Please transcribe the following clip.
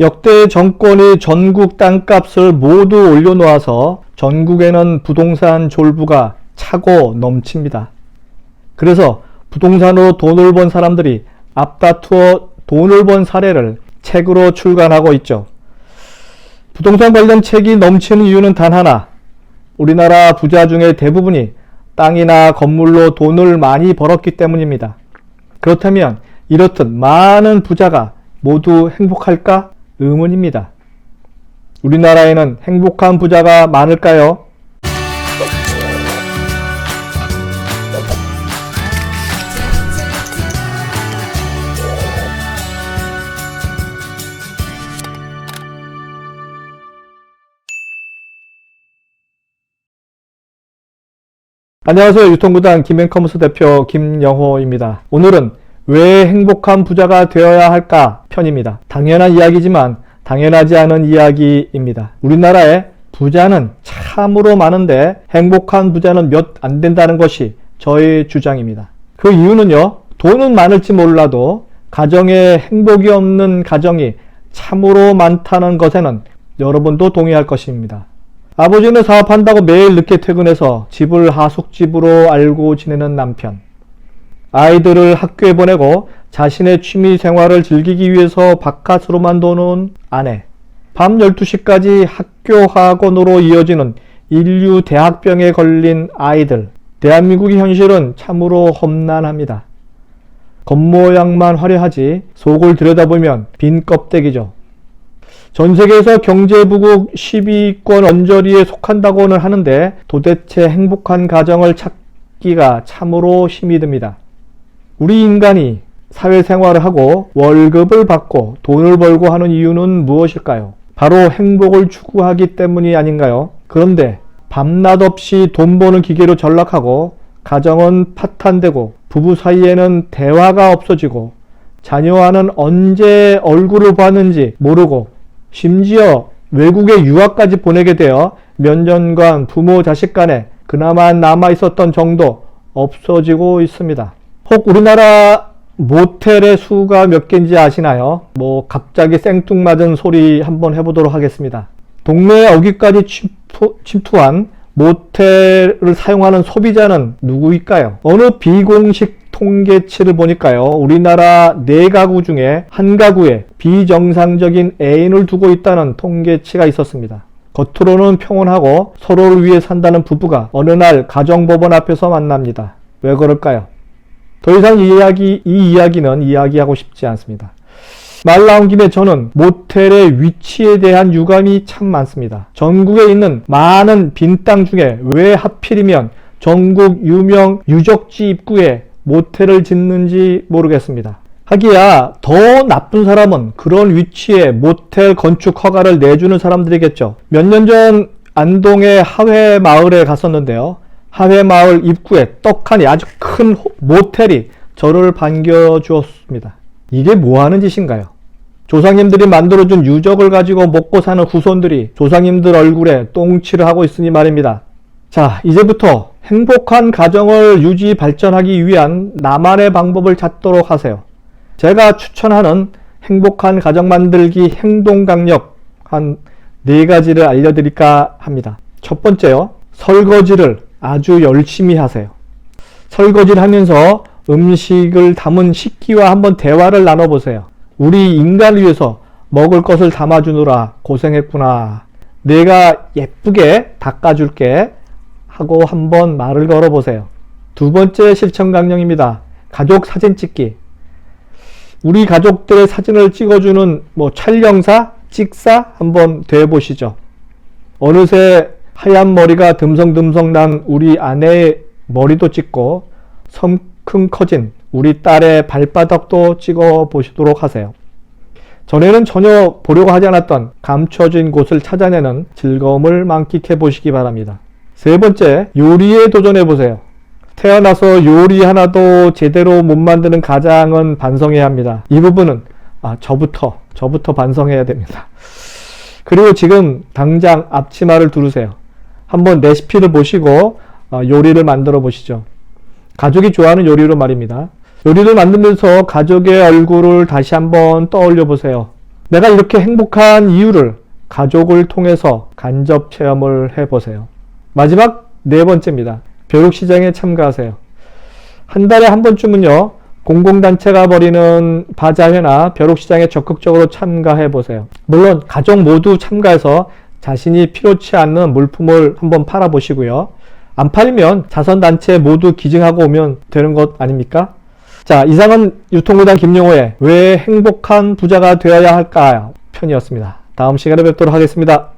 역대 정권이 전국 땅값을 모두 올려놓아서 전국에는 부동산 졸부가 차고 넘칩니다. 그래서 부동산으로 돈을 번 사람들이 앞다투어 돈을 번 사례를 책으로 출간하고 있죠. 부동산 관련 책이 넘치는 이유는 단 하나. 우리나라 부자 중에 대부분이 땅이나 건물로 돈을 많이 벌었기 때문입니다. 그렇다면 이렇듯 많은 부자가 모두 행복할까? 의문입니다. 우리나라에는 행복한 부자가 많을까요? 안녕하세요. 유통구단 김앤커머스 대표 김영호입니다. 오늘은 왜 행복한 부자가 되어야 할까 편입니다. 당연한 이야기지만 당연하지 않은 이야기입니다. 우리나라에 부자는 참으로 많은데 행복한 부자는 몇 안 된다는 것이 저의 주장입니다. 그 이유는요. 돈은 많을지 몰라도 가정에 행복이 없는 가정이 참으로 많다는 것에는 여러분도 동의할 것입니다. 아버지는 사업한다고 매일 늦게 퇴근해서 집을 하숙집으로 알고 지내는 남편. 아이들을 학교에 보내고 자신의 취미 생활을 즐기기 위해서 바깥으로만 도는 아내. 밤 12시까지 학교 학원으로 이어지는 인류 대학병에 걸린 아이들. 대한민국의 현실은 참으로 험난합니다. 겉모양만 화려하지 속을 들여다보면 빈 껍데기죠. 전 세계에서 경제부국 10위권 언저리에 속한다고는 하는데 도대체 행복한 가정을 찾기가 참으로 힘이 듭니다. 우리 인간이 사회생활을 하고 월급을 받고 돈을 벌고 하는 이유는 무엇일까요? 바로 행복을 추구하기 때문이 아닌가요? 그런데 밤낮 없이 돈 버는 기계로 전락하고 가정은 파탄되고 부부 사이에는 대화가 없어지고 자녀와는 언제 얼굴을 봤는지 모르고 심지어 외국에 유학까지 보내게 되어 몇 년간 부모 자식 간에 그나마 남아 있었던 정도 없어지고 있습니다. 혹 우리나라 모텔의 수가 몇 개인지 아시나요? 뭐 갑자기 생뚱맞은 소리 한번 해보도록 하겠습니다. 동네 어귀까지 침투, 침투한 모텔을 사용하는 소비자는 누구일까요? 어느 비공식 통계치를 보니까요. 우리나라 네 가구 중에 한 가구에 비정상적인 애인을 두고 있다는 통계치가 있었습니다. 겉으로는 평온하고 서로를 위해 산다는 부부가 어느 날 가정법원 앞에서 만납니다. 왜 그럴까요? 더 이상 이 이야기, 이 이야기는 이야기하고 싶지 않습니다. 말 나온 김에 저는 모텔의 위치에 대한 유감이 참 많습니다. 전국에 있는 많은 빈 땅 중에 왜 하필이면 전국 유명 유적지 입구에 모텔을 짓는지 모르겠습니다. 하기야 더 나쁜 사람은 그런 위치에 모텔 건축 허가를 내주는 사람들이겠죠. 몇 년 전 안동의 하회 마을에 갔었는데요. 하회 마을 입구에 떡하니 아주 큰 호- 모텔이 저를 반겨주었습니다. 이게 뭐 하는 짓인가요? 조상님들이 만들어준 유적을 가지고 먹고 사는 후손들이 조상님들 얼굴에 똥칠을 하고 있으니 말입니다. 자, 이제부터 행복한 가정을 유지 발전하기 위한 나만의 방법을 찾도록 하세요. 제가 추천하는 행복한 가정 만들기 행동 강력 한 네 가지를 알려드릴까 합니다. 첫 번째요. 설거지를 아주 열심히 하세요. 설거지를 하면서 음식을 담은 식기와 한번 대화를 나눠보세요. 우리 인간을 위해서 먹을 것을 담아주느라 고생했구나. 내가 예쁘게 닦아줄게. 하고 한번 말을 걸어보세요. 두 번째 실천 강령입니다. 가족 사진 찍기. 우리 가족들의 사진을 찍어주는 뭐 촬영사, 찍사 한번 되어보시죠. 어느새 하얀 머리가 듬성듬성 난 우리 아내의 머리도 찍고 섬큼 커진 우리 딸의 발바닥도 찍어 보시도록 하세요. 전에는 전혀 보려고 하지 않았던 감춰진 곳을 찾아내는 즐거움을 만끽해 보시기 바랍니다. 세 번째, 요리에 도전해 보세요. 태어나서 요리 하나도 제대로 못 만드는 가장은 반성해야 합니다. 이 부분은 아, 저부터 저부터 반성해야 됩니다. 그리고 지금 당장 앞치마를 두르세요. 한번 레시피를 보시고 어, 요리를 만들어 보시죠. 가족이 좋아하는 요리로 말입니다. 요리를 만들면서 가족의 얼굴을 다시 한번 떠올려 보세요. 내가 이렇게 행복한 이유를 가족을 통해서 간접 체험을 해 보세요. 마지막 네 번째입니다. 벼룩시장에 참가하세요. 한 달에 한 번쯤은요, 공공단체가 벌이는 바자회나 벼룩시장에 적극적으로 참가해 보세요. 물론, 가족 모두 참가해서 자신이 필요치 않는 물품을 한번 팔아보시고요. 안 팔리면 자선단체 모두 기증하고 오면 되는 것 아닙니까? 자, 이상은 유통구단 김용호의 왜 행복한 부자가 되어야 할까 편이었습니다. 다음 시간에 뵙도록 하겠습니다.